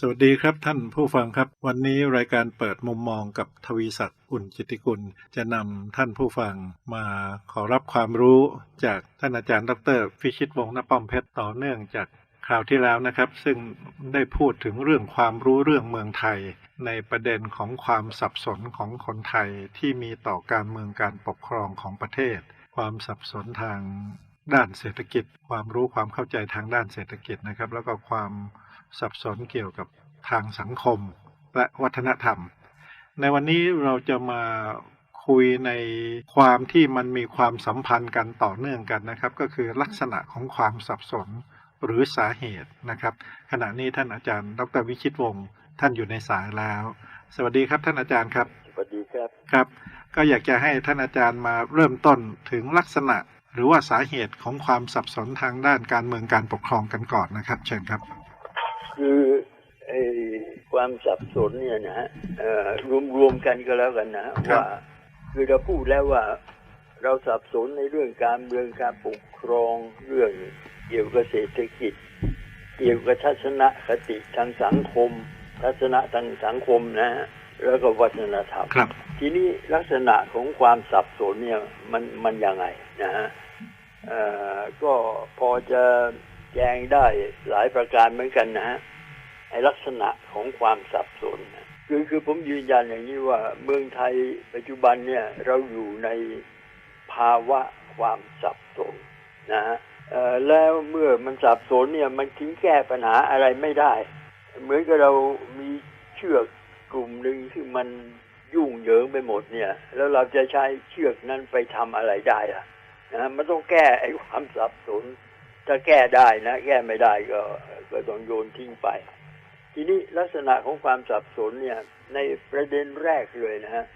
สวัสดีครับท่านผู้ฟังครับ วันนี้รายการเปิดมุมมองกับทวีศักดิ์อุ่นจิติกุล จะนำท่านผู้ฟังมาขอรับความรู้จากท่านอาจารย์ดรพิชิตวงศ์นป้อมเพชรต่อเนื่องจากคราวที่แล้วนะครับ ซึ่งได้พูดถึงเรื่องความรู้เรื่องเมืองไทย ในประเด็นของความสับสนของคนไทยที่มีต่อการเมืองการปกครองของประเทศ ความสับสนทางด้านเศรษฐกิจ ความรู้ความเข้าใจทางด้านเศรษฐกิจนะครับ แล้วก็ความ สับสนเกี่ยวกับทางสังคมและวัฒนธรรม ในวันนี้เราจะมาคุยในความที่มันมีความสัมพันธ์กันต่อเนื่องกันนะครับ ก็คือลักษณะของความสับสนหรือสาเหตุนะครับ ขณะนี้ท่านอาจารย์ ดรวิชิตวงศ์ท่านอยู่ในสายแล้ว สวัสดีครับท่านอาจารย์ครับสวัสดีครับครับ ก็อยากจะให้ท่านอาจารย์มาเริ่มต้นถึงลักษณะ หรือว่าสาเหตุของความสับสนทางด้านการเมืองการปกครองกันก่อนนะครับ เชิญครับ คือไอ้ความสับสนเนี่ยนะฮะเอ่อรวมๆกันก็แล้วกันนะฮะครับว่า คือเราพูดแล้วว่าเราสับสนในเรื่องการเมืองการปกครองเรื่องเกี่ยวกับเศรษฐกิจ เกี่ยวกับทัศนคติทางสังคม ทัศนะทางสังคมนะฮะแล้วก็วัฒนธรรมครับทีนี้ลักษณะของความสับสนเนี่ยมันมันยังไงนะฮะเอ่อก็พอจะ แจงได้หลายประการเหมือนกันนะฮะไอลักษณะของความสับสนนะคือคือผมยืนยันอย่างนี้ว่าเมืองไทยปัจจุบันเนี่ยเราอยู่ในภาวะความสับสนนะฮะแล้วเมื่อมันสับสนเนี่ยมันทิ้งแก้ปัญหาอะไรไม่ได้ เหมือนกับเรามีเชือกกลุ่มหนึ่งที่มันยุ่งเหยิงไปหมดเนี่ย แล้วเราจะใช้เชือกนั้นไปทำอะไรได้ล่ะนะมันต้องแก้ไอ้ความสับสน ถ้าแก้ได้นะ แก้ไม่ได้ก็ก็ต้องโยนทิ้งไป ทีนี้ลักษณะของความสับสนเนี่ย ในประเด็นแรกเลยนะฮะ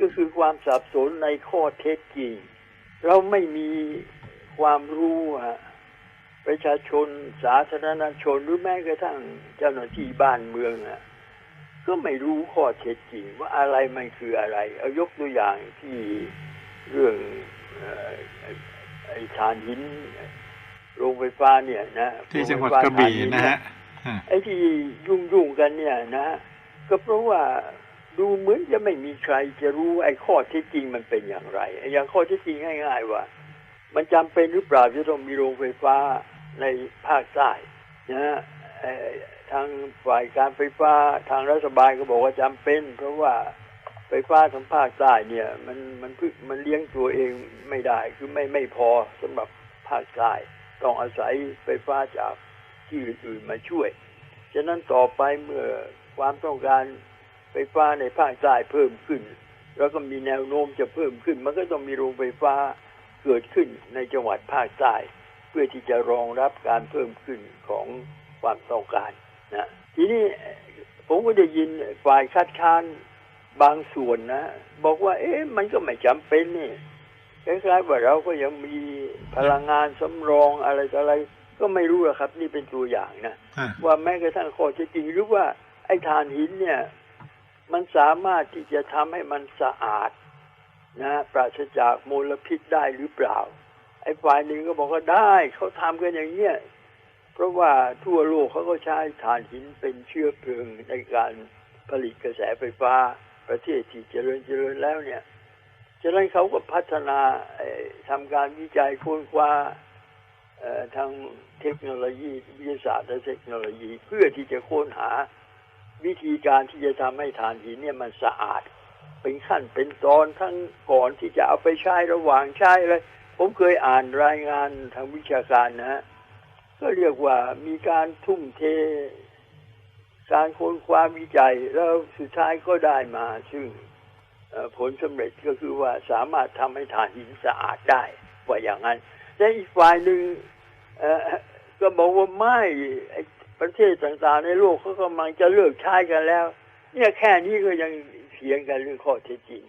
ก็คือความสับสนในข้อเท็จจริง เราไม่มีความรู้ฮะประชาชนสาธารณชนหรือแม้กระทั่งเจ้าหน้าที่บ้านเมืองอะก็ไม่รู้ข้อเท็จจริง ว่าอะไรมันคืออะไร เอายกตัวอย่างที่เรื่องไอ้ไอ้ถ่านหิน โรงไฟฟ้าเนี่ยนะที่จังหวัดโไฟกฟ้าระบี่ถ่าหินะเยฮะอ่าไอ้ที่ยุ่งยุ่งๆกันเนี่ยนะก็เพราะว่าดูเหมือนจะไม่มีใครจะรู้ไอ้ข้อเท็จจริงมันเป็นอย่างไรไอ้อย่างข้อเท็จจริงง่าย ๆ ว่า มันจำเป็นหรือเปล่าจะต้องมีโรงไฟฟ้าในภาคใต้นะฮะเอ่อทางฝ่ายการไฟฟ้าทางรัฐบาลก็บอกว่าจำเป็น เพราะว่าไฟฟ้าทางภาคใต้เนี่ยมันมันพึ่งมันเลี้ยงตัวเองไม่ได้คือไม่ไม่พอสำหรับภาคใต้ ต้องอาศัยไฟฟ้าจากที่อื่นๆมาช่วย ฉะนั้นต่อไปเมื่อความต้องการไฟฟ้าในภาคใต้เพิ่มขึ้น แล้วก็มีแนวโน้มจะเพิ่มขึ้น มันก็ต้องมีโรงไฟฟ้าเกิดขึ้นในจังหวัดภาคใต้ เพื่อที่จะรองรับการเพิ่มขึ้นของความต้องการนะทีนี้ผมก็ได้ยินฝ่ายคัดค้านบางส่วนนะ บอกว่า เอ๊ะมันก็ไม่จำเป็นนี่ คล้ายๆว่าเราก็ยังมีพลังงานสำรองอะไรต่ออะไร ก็ไม่รู้อะครับ นี่เป็นตัวอย่างนะอ่าว่าแม้กระทั่งข้อเท็จจริงหรือว่าไอ้ถ่านหินเนี่ย มันสามารถที่จะทำให้มันสะอาดนะปราศจากมลพิษได้หรือเปล่า ไอ้ฝ่ายหนึ่งก็บอกว่าได้ เขาทำกันอย่างเนี้ยเพราะว่าทั่วโลกเขาก็ใช้ถ่านหินเป็นเชื้อเพลิงในการผลิตกระแสไฟฟ้า ประเทศที่เจริญเจริญแล้วเนี่ย ฉะนั้นเขาก็พัฒนาทำการวิจัยค้นคว้าทางเทคโนโลยีวิทยาศาสตร์และเทคโนโลยี เพื่อที่จะค้นหาวิธีการที่จะทำให้ถ่านหินเนี่ยมันสะอาด เป็นขั้นเป็นตอนทั้งก่อนที่จะเอาไปใช้ระหว่างใช้เลยผมเคยอ่านรายงานทางวิชาการนะฮะก็เรียกว่ามีการทุ่มเท การค้นคว้าวิจัย แล้วสุดท้ายก็ได้มาซึ่งเอ่อ ผลสำเร็จก็คือว่าสามารถทำให้ถ่านหินสะอาดได้ว่าอย่างนั้นแต่อีกฝ่ายหนึ่งก็บอกว่าไม่ประเทศต่างๆ ในโลกเขากำลังจะเลิกใช้กันแล้ว เนี่ยแค่นี้ก็ยังเถียงกันเรื่องข้อเท็จจริง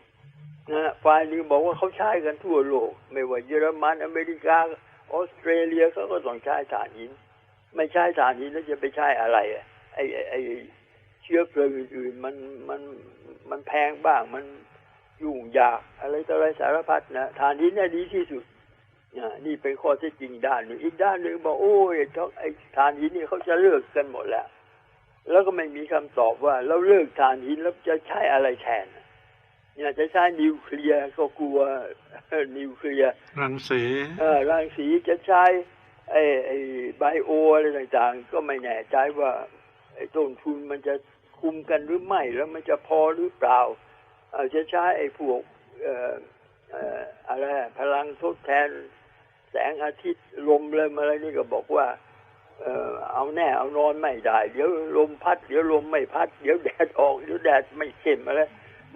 นะฝ่ายหนึ่งบอกว่าเขาใช้กันทั่วโลก ไม่ว่าเยอรมันอเมริกาออสเตรเลียเขาก็ต้องใช้ถ่านหิน ไม่ใช้ถ่านหินแล้วจะไปใช้อะไรไอ้ไอ้ไอ้เชื้อเพลิงอื่นๆมันมันมันแพงบ้างมัน ยุ่งยากอะไรต่ออะไรสารพัดนะถ่านหินเนี่ยดีที่สุดอ่านี่เป็นข้อเท็จจริงด้านหนึ่งอีกด้านหนึ่งบอกโอ้ยท้องไอ้ฐานหินนี่เขาจะเลิกกันหมดแล้วแแล้วก็ไม่มีคำตอบว่าเราเลิกถ่านหินแล้วจะใช้อะไรแทนเนี่ยจะใช้นิวเคลียร์ก็กลัวนิวเคลียร์รังสีเอ่อรังสีจะใช้ไอ้ไอ้ไบโออะไรต่างๆ ก็ไม่แน่ใจว่าไอ้ต้นทุนมันจะคุมกันหรือไม่แล้วมันจะพอหรือเปล่า เอ่อจะใช้ไอ้พวกเอ่อเอ่ออะไรพลังทดแทน แสงอาทิตย์ลมเลยอะไรนี่ก็บอกว่าเออเอาแน่เอานอนไม่ได้ เดี๋ยวลมพัด เดี๋ยวลมไม่พัด เดี๋ยวแดดออก เดี๋ยวแดดไม่เข้มอะไร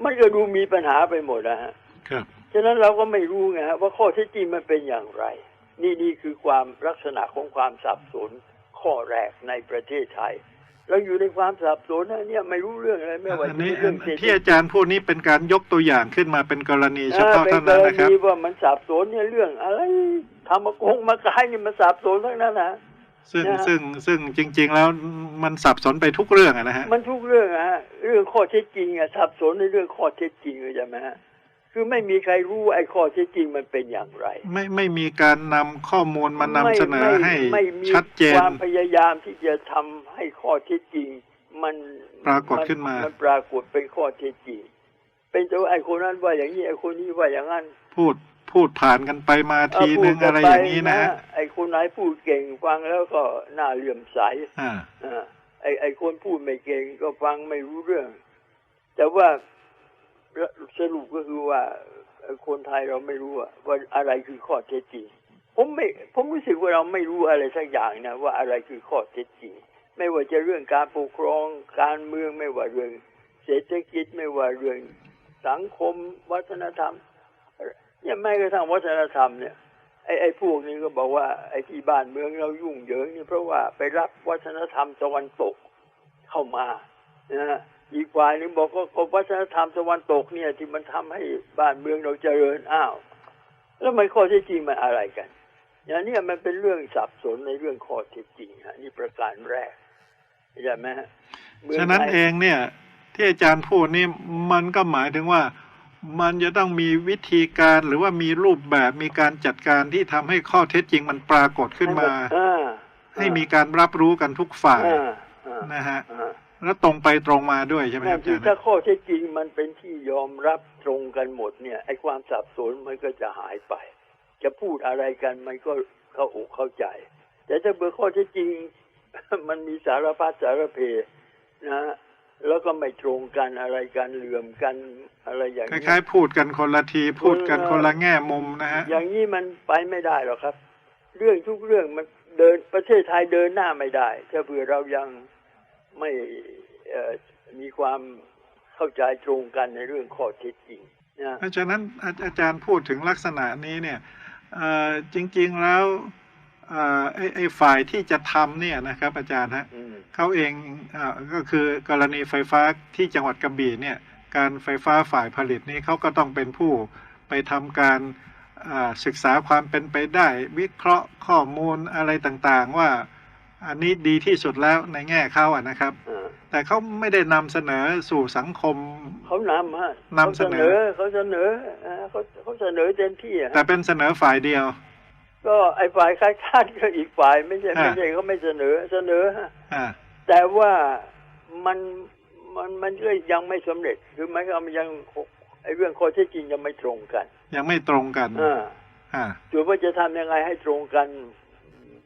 มันก็ดูมีปัญหาไปหมดนะฮะครับฉะนั้นเราก็ไม่รู้ไงฮะว่าข้อเท็จจริงมันเป็นอย่างไร นี่นี่คือความลักษณะของความสับสนข้อแรกในประเทศไทย เราอยู่ในความสับสนนะเนี่ยไม่รู้เรื่องอะไรไม่ว่าอันจะนี้เป็นเรื่องเศรษฐที่กิจอาจารย์พูดนี้เป็นการยกตัวอย่างขึ้นมาเป็นกรณีเฉเออพาะเป็นเท่ากนั้นรนะครับณีว่ามันสับสนเนี่ยเรื่องอะไรทำมากงมากายนี่มันสับสนทั้งนั้นนะซึ่งนะฮะซึ่งซึ่งจริง ๆ แล้วมันสับสนไปทุกเรื่องอะนะฮะมันทุกเรื่องอะฮะเรื่องข้อเท็จจริงอะสับสนในเรื่องข้อเท็จจริงเลยใช่ไหมฮะ คือไม่มีใครรู้ว่าไอ้ข้อเท็จจริงมันเป็นอย่างไร ไม่ไม่มีการนำข้อมูลมานำไม่เสนอไม่ให้ไม่มีชัดเจนความพยายามที่จะทำให้ข้อเท็จจริง มันปรากฏขึ้นมานปรากฏเป็นข้อเท็จจริง เป็นแต่ว่าไอ้คนนั้นว่าอย่างนี้ไอ้คนนี้ว่าอย่างนั้น พูดพูดผ่านกันไปมาทีเพูนึดงกัอะไรปอย่างนี้นะฮะไอ้คนไหนพูดเก่งฟังแล้วก็น่าเลื่อมใสอ่าอ่าไอ้ไอ้คนพูดไม่เก่งก็ฟังไม่รู้เรื่อง แต่ว่า สรุปก็คือว่าคนไทยเราไม่รู้ว่าอะไรคือข้อเท็จจริงผมไม่ผมรู้สึกว่าเราไม่รู้อะไรสักอย่างนะว่าอะไรคือข้อเท็จจริงไม่ว่าจะเรื่องการปกครองการเมืองไม่ว่าเรื่องเศรษฐกิจไม่ว่าเรื่องสังคมวัฒนธรรมเนี่ยแม้กระทั่งวัฒนธรรมเนี่ยไอ้ไอ้พวกนี้ก็บอกว่าไอ้ที่บ้านเมืองเรายุ่งเหยิงนี่เพราะว่าไปรับวัฒนธรรมตะวันตกเข้ามานะ อีกฝ่ายหนึงบอกว่าก็วัฒนธรรมตะวันตกเนี่ย ที่มันทำให้บ้านเมืองเราเจริญอ้าว แล้วมันข้อเท็จจริงมันอะไรกัน อย่างเนี้มันเป็นเรื่องสับสนในเรื่องข้อเท็จจริงฮะนี่ประการแรกใช่ไหมฮะมืฉะนั้นไทยเองเนี่ย ที่อาจารย์พูดนี่มันก็หมายถึงว่ามันจะต้องมีวิธีการหรือว่ามีรูปแบบมีการจัดการที่ทำให้ข้อเท็จจริงมันปรากฏขึ้นมาอ่าให้มีการรับรู้กันทุกฝ่ายอ่าอ่านะฮะอ่า แล้วตรงไปตรงมาด้วยใช่ไหมคนั่รันบอาคือจารย์ถ้าข้อเท็จจริงมันเป็นที่ยอมรับตรงกันหมดเนี่ยไอ้ความสับสนมันก็จะหายไป จะพูดอะไรกันมันก็เข้าอกเข้าใจ แต่ถ้าเบอร์ข้อเท็จจริง มันมีสารพัดสารเพนะฮะแล้วก็ไม่ตรงกันอะไรกันเหลื่อมกันอะไรอย่างคนี้ล้ายๆพูดกันคนละทีพูดกันคนละคนละแง่มุมนะฮะอย่างนี้มันไปไม่ได้หรอกครับ เรื่องทุกเรื่องมันเดินประเทศไทยเดินหน้าไม่ได้ ถ้าเผื่อเรายัง ไม่เอ่อมีความเข้าใจตรงกันในเรื่องข้อเท็จจริงนะเพราะฉะนั้นอาอาจารย์พูดถึงลักษณะนี้เนี่ยเอ่อจริง ๆแล้วเอ่อไอ้ไอ้ฝ่ายที่จะทำเนี่ยนะครับ อาจารย์ฮะอืมเขาเองอาก็คือกรณีไฟฟ้าที่จังหวัดกระบี่เนี่ย การไฟฟ้าฝ่ายผลิตนี้เขาก็ต้องเป็นผู้ไปทำการอ่าศึกษาความเป็นไปได้ วิเคราะห์ข้อมูลอะไรต่างๆ ว่า อันนี้ดีที่สุดแล้วในแง่เขาอะนะครับอ่าแต่เขาไม่ได้นำเสนอสู่สังคมเขานำฮะนำเสนอเขาเสนออ่าเขาเขาเสนอเต็มที่อะแต่เป็นเสนอฝ่ายเดียว ก็ไอ้ฝ่ายค้านค้านก็อีกฝ่ายไม่ใช่อ่าไม่ใช่เขาไม่เสนอเสนอฮะอ่าแต่ว่ามันมันมันก็ยังไม่สำเร็จคือหมายความมันยังไอ้เรื่องข้อเท็จจริงยังไม่ตรงกัน ยังไม่ตรงกันอ่าอ่าส่วนว่าจะทำยังไงให้ตรงกัน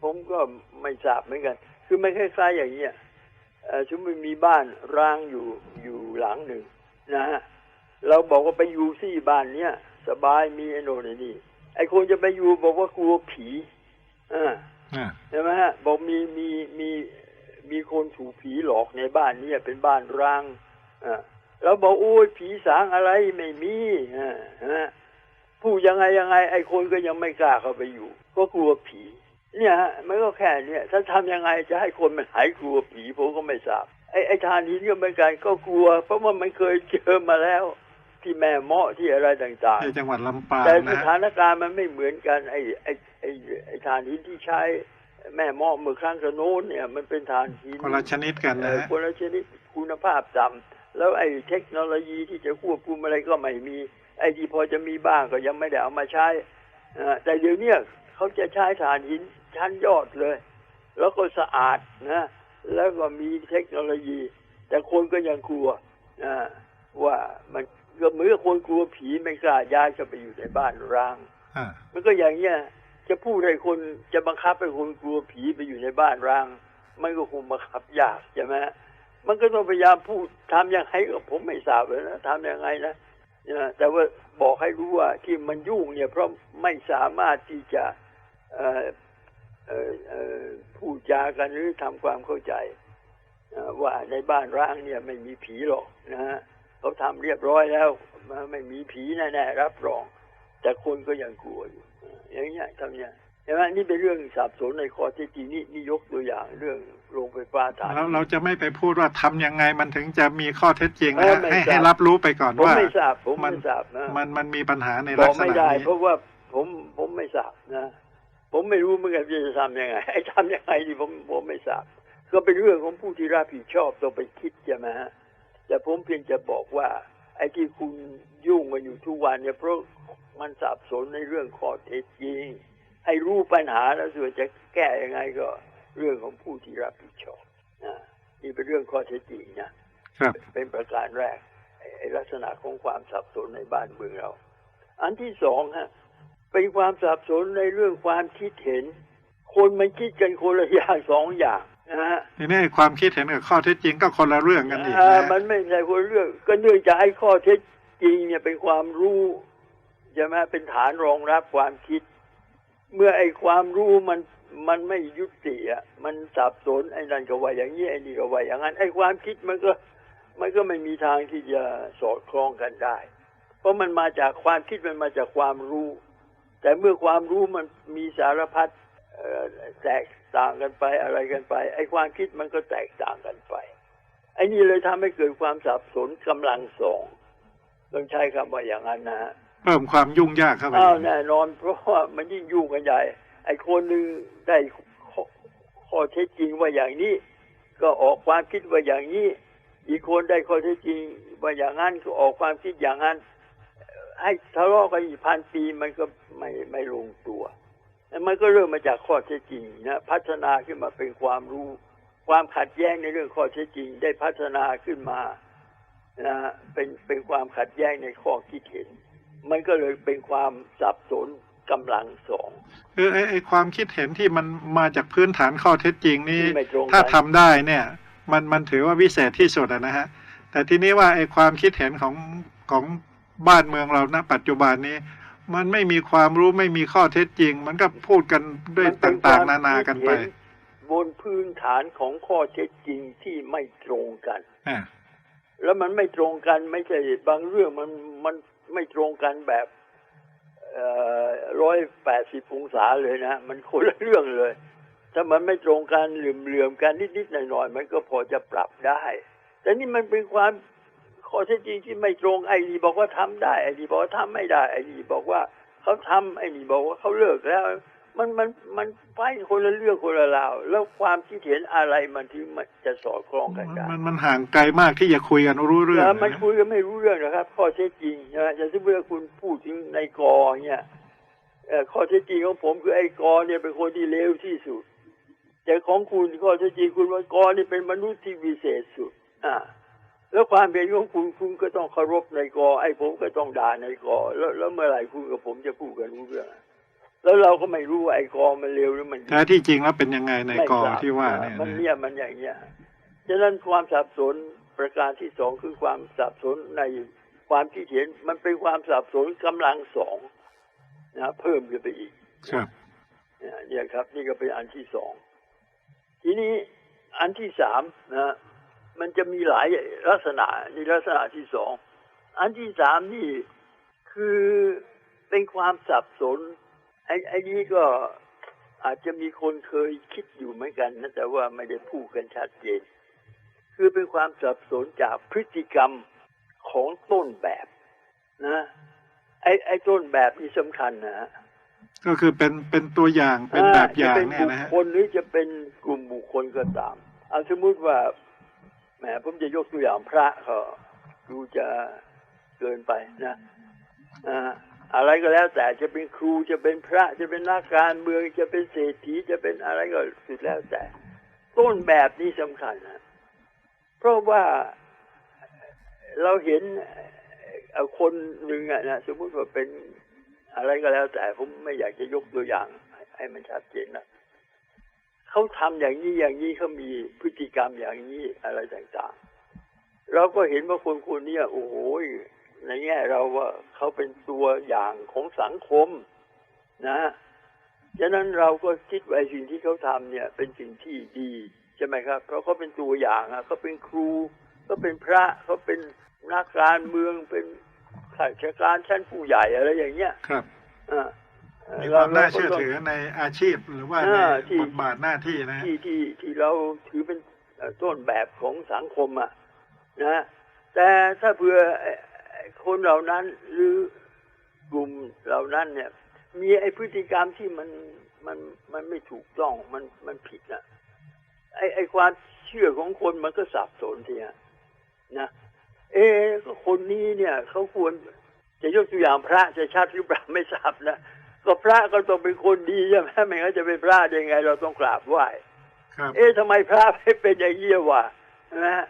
ผมก็ไม่ทราบเหมือนกัน คือมันคล้ายๆอย่างเงี้ยเอ่อสมมติมีบ้านร้างอยู่อยู่หลังหนึ่งนะฮะเราบอกว่าไปอยู่ที่บ้านเนี้ยสบายมีไอ้โน่นไอ้นี่ไอ้คนจะไปอยู่บอกว่ากลัวผีอ่าอ่าใช่ไหมฮะบอกมีมีมีมีคนถูกผีหลอกในบ้านเนี้เป็นบ้านร้างอ่าแล้วบอกโอ้ยผีสางอะไรไม่มีอ่าฮะพูดยังไงยังไง ไอ้คนก็ยังไม่กล้าเข้าไปอยู่ ก็กลัวผี เนี่ยฮะมันก็แค่เนี่ยถ้าทำยังไงจะให้คนมันหายกลัวผีผมก็ไม่ทราบไอ้ไอ้ทานหินก็เหมือนกันก็กลัว เพราะว่ามันเคยเจอมาแล้วที่แม่เมาะที่อะไรต่างที่ๆจังหวัดลำปางแต่สนะฮะถานการณ์มันไม่เหมือนกันไอ้ไอ้ไอ้ไอ้ฐานหินที่ใช้แม่หม้อเมื่อครั้งกระโน้นเนี่ยมันเป็นฐานหินคนละชนิดกันเอ่นะอฮะคนละชนิดคุณภาพต่ำแล้วไอ้เทคโนโลยีที่จะควบคุมอะไรก็ไม่มี ไอ้ที่พอจะมีบ้างก็ยังไม่ได้เอามาใช้เอ่อแต่เดี๋ยวเนี้ยเขาจะใช้ฐานหิน ชั้นยอดเลย แล้วก็สะอาดนะ แล้วก็มีเทคโนโลยี แต่คนก็ยังกลัวนะว่ามันก็เหมือนกับคนกลัวผีไม่กล้าย้ายเข้าไปอยู่ในบ้านร้างอ่ามันก็อย่างเงี้ยจะพูดให้คนจะบังคับให้คนกลัวผีไปอยู่ในบ้านร้าง มันก็คงบังคับยากใช่ไหมมันก็ต้องพยายามพูดทำยังไงก็ผมไม่ทราบเลยนะทำยังไงนะนะแต่ว่าบอกให้รู้ว่าที่มันยุ่งเนี่ยเพราะไม่สามารถที่จะ พูดจากันหรือทำความเข้าใจเอ่อว่าในบ้านร้างเนี่ยไม่มีผีหรอกนะฮะเขาทำเรียบร้อยแล้วไม่มีผีแน่ๆรับรอง แต่คนก็ยังกลัวอยู่เอออย่างเงี้ยทำเนี่ยใช่ไหมนี่เป็นเรื่องสับสนในข้อเท็จจริงนี่นี่ยกตัวอย่างเรื่องโรงไฟฟ้าถ่านแล้วเราจะไม่ไปพูดว่าทำยังไงมันถึงจะมีข้อเท็จจริงเอนะอฮะไม่ให้ทราบให้รับรู้ไปก่อนผมว่าไม่ทราบผมมันไม่ทราบนะมันมันมีปัญหาในบลัอกกษไม่ณะได้นี้เพราะว่าผมผมไม่ทราบนะ ผมไม่รู้เหมือนกันว่าจะทำยังไงไอ้ทำยังไงนี่ผมผมไม่ทราบก็เป็นเรื่องของผู้ที่รับผิดชอบต้องไปคิดใช่ไหมฮะแต่ผมเพียงจะบอกว่า ไอ้ที่คุณยุ่งกันอยู่ทุกวันเนี่ยเพราะมันสับสนในเรื่องข้อเท็จจริง ให้รู้ปัญหาแล้วส่วนจะแก้ยังไงก็เรื่องของผู้ที่รับผิดชอบนะนี่เป็นเรื่องข้อเท็จจริงนะครับเป็นประการแรกไอ้ไอ้ลักษณะของความสับสนในบ้านเมืองเรา อันที่สองฮะ เป็นความสับสนในเรื่องความคิดเห็น คนมันคิดกันคนละอย่างสองอย่างนะฮะทีนี้ความคิดเห็นกับข้อเท็จจริงก็คนละเรื่องกันอีกอ่านะมันไม่ใช่คนละเรื่อง ก็เนื่องจากไอ้ข้อเท็จจริงเนี่ยเป็นความรู้ใช่ไหมเป็นฐานรองรับความคิด เมื่อไอ้ความรู้มันมันไม่ยุติอะมันสับสนไอ้นั่นก็ว่าอย่างนี้ไอ้นี่ก็ว่าอย่างนั้นไอ้ความคิดมันก็ มันก็ไม่มีทางที่จะสอดคล้องกันได้ เพราะมันมาจากความคิดมันมาจากความรู้ แต่เมื่อความรู้มันมีสารพัดเอ่อแตกต่างกันไปอะไรกันไป ไอ้ความคิดมันก็แตกต่างกันไป ไอ้นี่เลยทำให้เกิดความสับสนกำลังสองต้องใช้คำว่าอย่างนั้นนะฮะเพิ่มความยุ่งยากเข้าไปอ้าวแน่นอน เพราะว่ามันยิ่งยุ่งกันใหญ่ ไอ้คนหนึ่งได้ข้อข้อเท็จจริงว่าอย่างนี้ ก็ออกความคิดว่าอย่างนี้ อีกคนได้ข้อเท็จจริงว่าอย่างนั้นก็ออกความคิดอย่างนั้น ให้ทะเลาะกันอีกพันปีมันก็ไม่ไม่ลงตัวแล้วมันก็เริ่มมาจากข้อเท็จจริงนะพัฒนาขึ้นมาเป็นความรู้ ความขัดแย้งในเรื่องข้อเท็จจริง ได้พัฒนาขึ้นมานะฮะเป็นเป็นความขัดแย้งในข้อคิดเห็น มันก็เลยเป็นความสับสนกำลังสองคือไอ้ไอ้ความคิดเห็นที่มันมาจากพื้นฐานข้อเท็จจริงนี่ที่ไม่ตรงกันถ้าทำได้เนี่ย มันมันถือว่าวิเศษที่สุดอะนะฮะแต่ทีนี้ว่าไอ้ความคิดเห็นของของ บ้านเมืองเราณปัจจุบันนี้ มันไม่มีความรู้ไม่มีข้อเท็จจริง มันก็พูดกันด้วยมันเป็ต่างควๆนานากันไปคิดเห็บนพื้นฐานของข้อเท็จจริงที่ไม่ตรงกันอ่าแล้วมันไม่ตรงกันไม่ใช่บางเรื่องมันมันไม่ตรงกันแบบร้อยแปดสิบองศาเลยนะ มันคนละเรื่องเลย ถ้ามันไม่ตรงกันเหลื่อมๆกันนิดๆหน่อยๆมันก็พอจะปรับได้ แต่นี่มันเป็นความ ข้อเท็จจริงที่ไม่ตรงไอ้นี่บอกว่าทำได้ไอ้นี่บอกว่าทำไม่ได้ไอ้นี่บอกว่าเขาทำไอ้นี่บอกว่าเขาเลิกแล้ว มันมันมันไปคนละเรื่องคนละราวแล้วความคิดเห็นอะไรมันถึงมันจะสอดคล้องกันได้มันมันห่างไกลมากที่จะคุยกันรู้เรื่องแล้วมันนะคุยกันไม่รู้เรื่องนะครับ ข้อเท็จจริงนะอย่างที่เมื่อคุณพูดถึงในกอเนี่ยเอ่อข้อเท็จจริงของผมคือไอ้กอเนี่ยเป็นคนที่เลวที่สุดแต่ของคุณข้อเท็จจริงคุณว่ากอนี่เป็นมนุษย์ที่วิเศษสุด อ่า แล้วความเห็นของคุณคุณก็ต้องเคารพในกอ ไอ้ผมก็ต้องด่าในกอ แล้วแล้วเมื่อไหร่คุณกับผมจะพูดกันรู้เรื่องอะแล้วเราก็ไม่รู้ว่าไอ้กอมันเลวหรือมันดีแท้ที่จริงแล้วเป็นยังไงในไม่กอทราบที่ว่าเนี่ยมันนะเนี่ยมันอย่างเงี้ยฉะนั้นความสับสนประการที่สองคือความสับสนในความคิดเห็นมันเป็นความสับสนกำลังสองนะเพิ่มขึ้นไปอีกครับเนี่ยเนี่ยครับ นี่ก็เป็นอันที่สองทีนี้อันที่สามนะ มันจะมีหลายลักษณะนี่ลักษณะที่สอง อันที่สามนี่คือเป็นความสับสน ไอ้ไอ้นี้ก็อาจจะมีคนเคยคิดอยู่เหมือนกันนะแต่ว่าไม่ได้พูดกันชัดเจน คือเป็นความสับสนจากพฤติกรรมของต้นแบบนะไอ้ไอ้ต้นแบบนี่สำคัญนะฮะก็คือเป็นเป็นตัวอย่างเป็นแบบอย่างจะเป็นเนี่ยบุคนะฮะคลหรือจะเป็นกลุ่มบุคคลก็ตามเอาสมมติว่า แหมผมจะยกตัวอย่างพระเขาดูจะเกินไปนะอะไรก็แล้วแต่จะเป็นครูจะเป็นพระจะเป็นนักการเมืองจะเป็นเศรษฐีจะเป็นอะไรก็สุดแล้วแต่ ต้นแบบนี้สำคัญนะเพราะว่าเราเห็นคนหนึ่งอะนะสมมติว่าเป็นอะไรก็แล้วแต่ผมไม่อยากจะยกตัวอย่างให้มันชัดเจนนะ เขาทำอย่างนี้อย่างนี้เขามีพฤติกรรมอย่างนี้อะไรต่างๆ เราก็เห็นว่าคนคนเนี้ยโอ้โหในแง่เราว่าเขาเป็นตัวอย่างของสังคมนะฉะนั้นเราก็คิดว่าไอ้สิ่งที่เขาทำเนี่ย เป็นสิ่งที่ดีใช่ไหมครับ เพราะเขาเป็นตัวอย่างอะเขาเป็นครูเขาเป็นพระเขาเป็นนักการเมืองเป็นข้าราชการชั้นผู้ใหญ่อะไรอย่างเงี้ยครับอ่า มีความน่าเชื่อรก็ต้งถือในอาชีพหรือว่าในอ่าที่บทบาทหน้าที่นะฮะที่ที่ที่เราถือเป็นเอ่อต้นแบบของสังคมอะนะแต่ถ้าเผื่อไอ้ไอ้คนเหล่านั้นหรือกลุ่มเหล่านั้นเนี่ย มีไอ้พฤติกรรมที่มันมันมันไม่ถูกต้องมันมันผิดนะไอ้ไอ้ความเชื่อของคนมันก็สับสนทีฮะนะเอ๊ะก็คนนี้เนี่ยเขาควรจะยกตัวอย่างพระจะชัดหรือเปล่าไม่ทราบนะ ก็พระก็ต้องเป็นคนดีใช่ไหมไม่งั้นจะเป็นพระได้ไง เราต้องกราบไหว้ครับเอ๊ะทำไมพระไม่เป็นอย่างนี้วะนะฮะ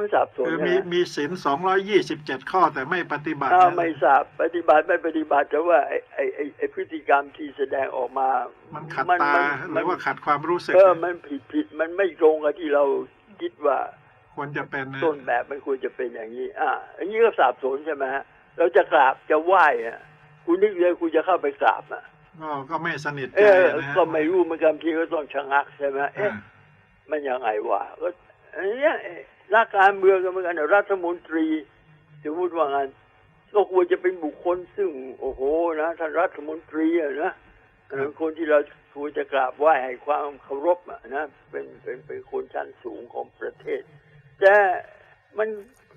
มันสับสนคือนะมีมีศีลสองร้อยยี่สิบเจ็ดข้อแต่ไม่ปฏิบัติอ้าวนะไม่ทราบปฏิบัติไม่ปฏิบัติแต่ว่าไอ้ไอ้ไอ้ไอ้พฤติกรรมที่แสดงออกมา มันขัดมันตามันหรือว่าขัดความรู้สึกเออมันผิดผิดมันไม่ตรงกับที่เราคิดว่าควรจะเป็นนะต้นแบบมันควรจะเป็นอย่างนี้ อ่าอันนี้ก็สับสนใช่ไหมฮะเราจะกราบจะไหว้อะ คุณนึกเลยคุณจะเข้าไปกราบอะก็ก็ไม่สนิทเอใจอนะฮะก็ไม่รู้เหมือนกันทีก็ต้องชะงักใช่ไหมอ่าเอ๊ะมันยังไงวะก็อันเนี้ยนักการเมืองก็เหมือนกันนะรัฐมนตรีสมมติว่างั้นก็ควรจะเป็นบุคคลซึ่ง โอ้โหนะท่านรัฐมนตรีอะนะเออคนที่เราควรจะกราบไหว้ให้ความเคารพอะนะเป็นเป็นเป็นคนชั้นสูงของประเทศ แต่มัน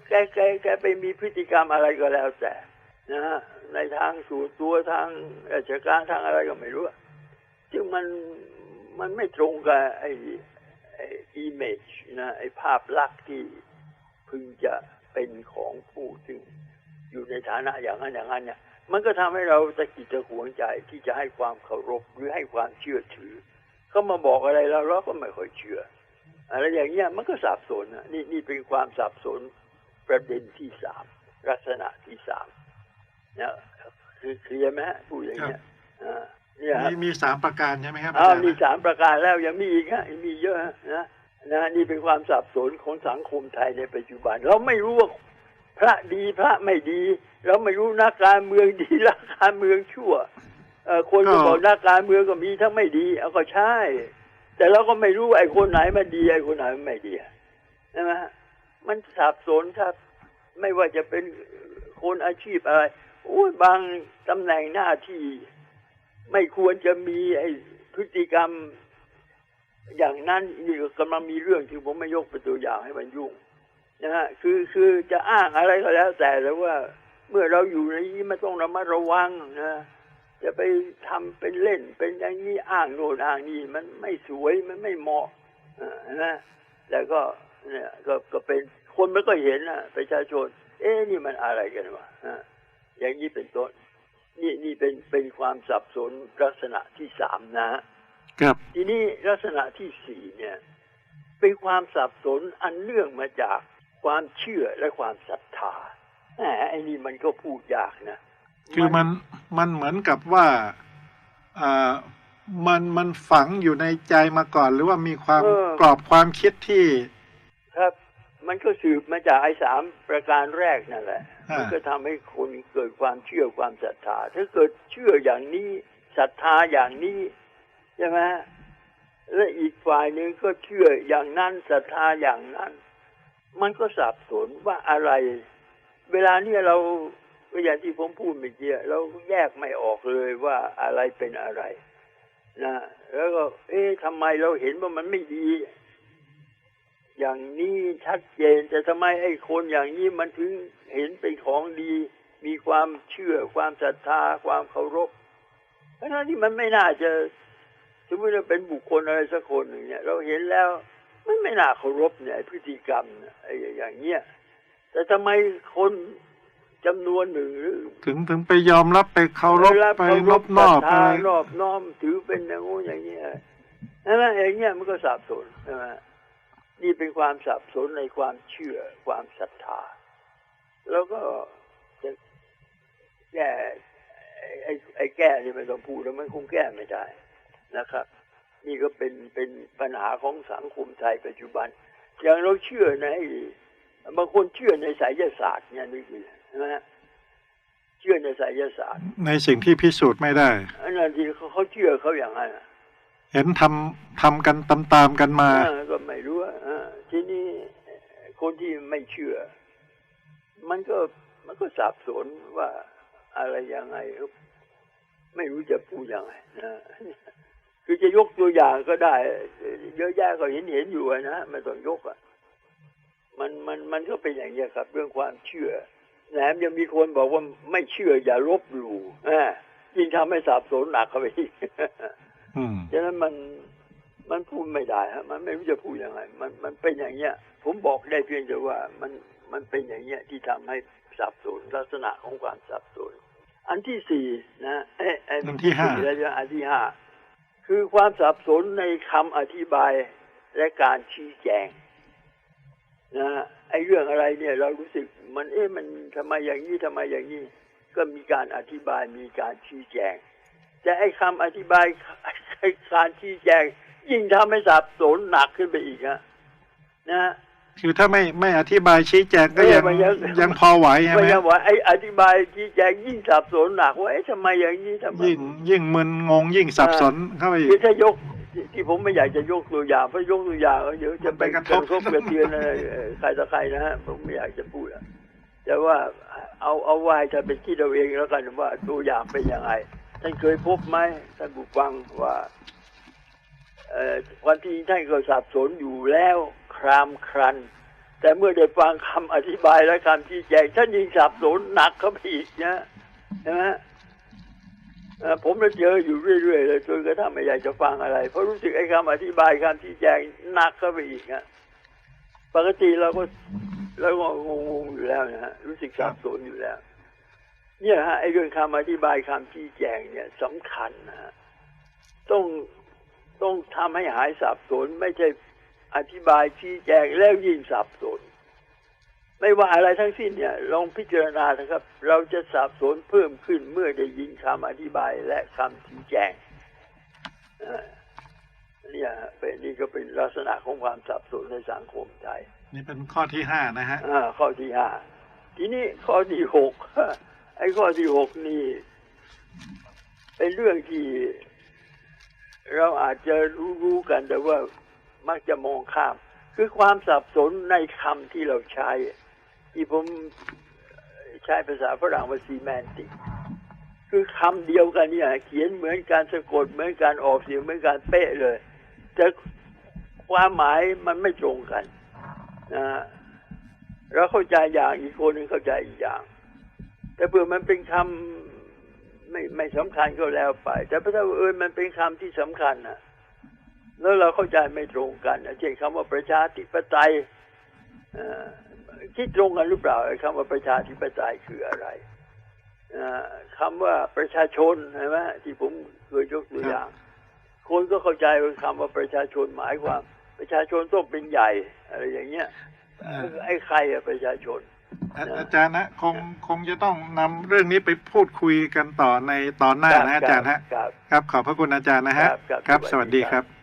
แกแกแกไปมีพฤติกรรมอะไรก็แล้วแต่นะฮะ ในทางส่วนตัวทางราชการทางอะไรก็ไม่รู้ซึ่งมันมันไม่ตรงกับไอ้ไอ้ image นะไอ้ภาพลักษณ์ที่พึงจะเป็นของผู้ซึ่งอยู่ในฐานะอย่างนั้นอย่างนั้นเนี่ยมันก็ทำให้เราตะกิดตะขวงใจที่จะให้ความเคารพหรือให้ความเชื่อถือเขามาบอกอะไรเราเราก็ไม่ค่อยเชื่อ อะไรอย่างเงี้ยมันก็สับสนนะนี่นี่เป็นความสับสนประเด็นที่สามลักษณะที่สาม เนี่ยคือเคลียร์ไหมฮะพูดอย่างเงี้ยอ่าเนี่ยฮะมีมีสามประการใช่ไหมครับอ้าวจรย์มีสามประการแล้วยังมีอีกฮะยังมีเยอะฮะนะนะนี่เป็นความสับสนของสังคมไทยในปัจจุบัน เราไม่รู้ว่าพระดีพระไม่ดี เราไม่รู้นักการเมืองดีนักการเมืองชั่วเอ่อคนก็บอกนักการเมืองก็มีทั้งไม่ดีเอาก็ใช่ แต่เราก็ไม่รู้ไอ้คนไหนมันดีไอ้คนไหนมันไม่ดีใช่ไหมฮะมันสับสนครับ ไม่ว่าจะเป็นคนอาชีพอะไร โอ้ยบางตำแหน่งหน้าที่ไม่ควรจะมีไอ้พฤติกรรม อย่างนั้นนี่กำลังมีเรื่องที่ผมไม่ยกเป็นตัวอย่างให้มันยุ่งนะฮะคือคือจะอ้างอะไรก็แล้ว แต่แต่ว่าเมื่อเราอยู่ในนี้มันต้องระมัดระวังนะจะไปทำเป็นเล่น เป็นอย่างนี้อ้างโน่นอ้างนี่มันไม่สวยมันไม่เหมาะนะแล้วก็เนี่ยก็ก็เป็นคนมันก็เห็นนะประชาชน เอ๊ะนี่มันอะไรกันวะ อ่าอย่างนี้เป็นต้นนี่นี่เป็นเป็นความสับสนลักษณะที่สามนะฮะครับ ทีนี้ลักษณะที่สี่เนี่ย เป็นความสับสนอันเนื่องมาจากความเชื่อและความศรัทธาแหมไอ้นี่มันก็พูดยากนะคือมันมันเหมือนกับว่าอ่ามันมันฝังอยู่ในใจมาก่อน หรือว่ามีความกรอบความคิดที่ ครับ มันก็สืบมาจากไอ้สามประการแรกนั่นแหละอ่า มันก็ทำให้คนเกิดความเชื่อความศรัทธา ถ้าเกิดเชื่ออย่างนี้ศรัทธาอย่างนี้ใช่ไหมและอีกฝ่ายหนึ่งก็เชื่ออย่างนั้นศรัทธาอย่างนั้น มันก็สับสนว่าอะไร เวลาเนี้เราก็อย่างที่ผมพูดเมื่อกี้เราแยกไม่ออกเลยว่าอะไรเป็นอะไรนะแล้วก็ เอ๊ะทำไมเราเห็นว่ามันไม่ดี อย่างนี้ชัดเจนแต่ทำไมไอ้คนอย่างนี้มันถึงเห็นเป็นของดี มีความเชื่อความศรัทธาความเคารพเพราะฉะนั้นที่มันไม่น่าจะสมมติว่าเป็นบุคคลอะไรสักคนหนึ่งเนี่ย เราเห็นแล้วมันไม่น่าเคารพเนี่ยไอ้พฤติกรรมเนี่ยไอ้อย่างเงี้ยแต่ทำไมคนจำนวนหนึ่งหรือถึงถึงไปยอมรับไปเคารพไปเคารรพบนอบศรัทอะธาไรรอบน้อมถือเป็นอย่างงู้นอย่างนี้ยช่ไหมอย่างเงี้ยมันก็สับสนใช่ไหม นี่เป็นความสับสนในความเชื่อความศรัทธา แล้วก็จะแก้ไอ้ไอ้ไอ้แก้นี่ไม่ต้องพูดแล้วมันคงแก้ไม่ได้นะครับ นี่ก็เป็นเป็นปัญหาของสังคมไทยปัจจุบัน อย่างเราเชื่อในบางคนเชื่อในไสยศาสตร์เนี่ยนี่คือใช่ไหมเชื่อในไสยศาสตร์ ในสิ่งที่พิสูจน์ไม่ได้อันนั้นที่เขาเขาเชื่อเขาอย่างนั้นอะ เห็นทำทำกันตามๆกันมาก็ไม่รู้อะเออทีนี้คนที่ไม่เชื่อ มันก็มันก็สับสนว่าอะไรยังไง ไม่รู้จะพูดยังไงนะคือจะยกตัวอย่างก็ได้ เยอะแยะก็เห็นเห็นอยู่นะไม่ต้องยกอะมันมันมันก็เป็นอย่างนี้ยครับ เรื่องความเชื่อแหมยังมีคนบอกว่าไม่เชื่ออย่าลบหลู่อ่ายิ่งทำให้สับสนหนักเข้าไปอีก ฉะนั้นมันมันพูดไม่ได้ฮะมันไม่รู้จะพูดยังไง มันมันเป็นอย่างเงี้ย ผมบอกได้เพียงแต่ว่ามันมันเป็นอย่างเงี้ยที่ทำให้สับสนลักษณะของความสับสนอันที่สี่นะเอ้ยเอ้ยอันที่ห้าสี่แล้วจะอันที่ห้าคือความสับสนในคำอธิบายและการชี้แจงนะไอ้เรื่องอะไรเนี่ย เรารู้สึกมันเอ๊ะมันทำไมอย่างนี้ทำไมอย่างนี้ก็มีการอธิบายมีการชี้แจง แต่ไอ้คำอธิบายไอ้ การชี้แจง ยิ่งทำให้สับสนหนักขึ้นไปอีกฮะนะคือถ้าไม่ไม่อธิบายชี้แจงก็เออยังมันยังยังพอไหวใช่ไม่ไหมใช่ว่าไอ้อธิบายชี้แจงยิ่งสับสนหนักว่าเอ๊ะทำไมอย่างนี้ทำไมยิ่งยิ่งมึนงงยิ่งสับสนเข้าไปอีคือกถ้ายกที่ที่ผมไม่อยากจะยกตัวอย่างเพราะยกตัวอย่างเดี๋ยวจะไปมันไปกกระระทบทบกระเทือนอะไรเอ่อใครต่อใครนะฮะผมไม่อยากจะพูดอะแต่ว่าเอาเอาไว้ถ้าเป็นที่เราเองแล้วกันว่าตัวอย่างเป็นยังไง ท่านเคยพบไหมท่านผู้ฟังว่าเอ่อความจริงท่านก็สับสนอยู่แล้วครามครัน แต่เมื่อได้ฟังคำอธิบายและคำชี้แจงท่านยิ่งสับสนหนักเข้าไปอีกนะใช่ไหมผมจะเจออยู่เรื่อยๆเลยจนกระทั่งไม่อยากจะฟังอะไร เพราะรู้สึกไอ้คำอธิบายคำชี้แจงหนักเข้าไปอีกนะปกติเราก็เราก็งงๆอยู่แล้วนะฮะรู้สึกสับสนอยู่แล้ว เนี่ยฮะไอ้เรื่องคำอธิบายคำชี้แจงเนี่ยสำคัญนะฮะต้องต้องทำให้หายสับสนไม่ใช่อธิบายชี้แจงแล้วยิ่งสับสน ไม่ว่าอะไรทั้งสิ้นเนี่ย ลองพิจารณานะครับ เราจะสับสนเพิ่มขึ้นเมื่อได้ยินคำอธิบายและคำชี้แจงเอ่อเนี่ยฮะเป็นนี่ก็เป็นลักษณะของความสับสนในสังคมไทยนี่เป็นข้อที่ห้านะฮะอ่าข้อที่ห้าทีนี้ข้อที่หก ไอ้ข้อที่หกนี่ เป็นเรื่องที่ เราอาจจะรู้รู้กันแต่ว่ามักจะมองข้าม คือความสับสนในคำที่เราใช้ ที่ผมใช้ภาษาฝรั่งว่าซีแมนติกคือคำเดียวกันเนี่ย เขียนเหมือนการสะกดเหมือนการออกเสียงเหมือนการเป๊ะเลย แต่ความหมายมันไม่ตรงกันนะฮะเราเข้าใจอย่างอีกคนหนึ่งเข้าใจอีกอย่าง แต่เผื่อมันเป็นคำไม่ไม่สำคัญก็แล้วไป แต่ถ้าเออมันเป็นคำที่สำคัญนะแล้วเราเข้าใจไม่ตรงกันนะเช่นคำว่าประชาธิปไตยเอ่อคิดตรงกันหรือเปล่าไอ้คำว่าประชาธิปไตยคืออะไรเอ่อคำว่าประชาชนใช่ไหมที่ผมเคยยกตัวอย่าง คนก็เข้าใจว่าคำว่าประชาชนหมายความ ประชาชนต้องเป็นใหญ่อะไรอย่างเงี้ยอ่าไอ้ใครอะประชาชน อาอาจารย์นะคงคงจะต้องนำเรื่องนี้ไปพูดคุยกันต่อในตอนหน้านะอาจารย์ฮะครับครับขอบพระคุณอาจารย์นะฮะครับครับครับสสวัวัสสดีดีคครัรับบ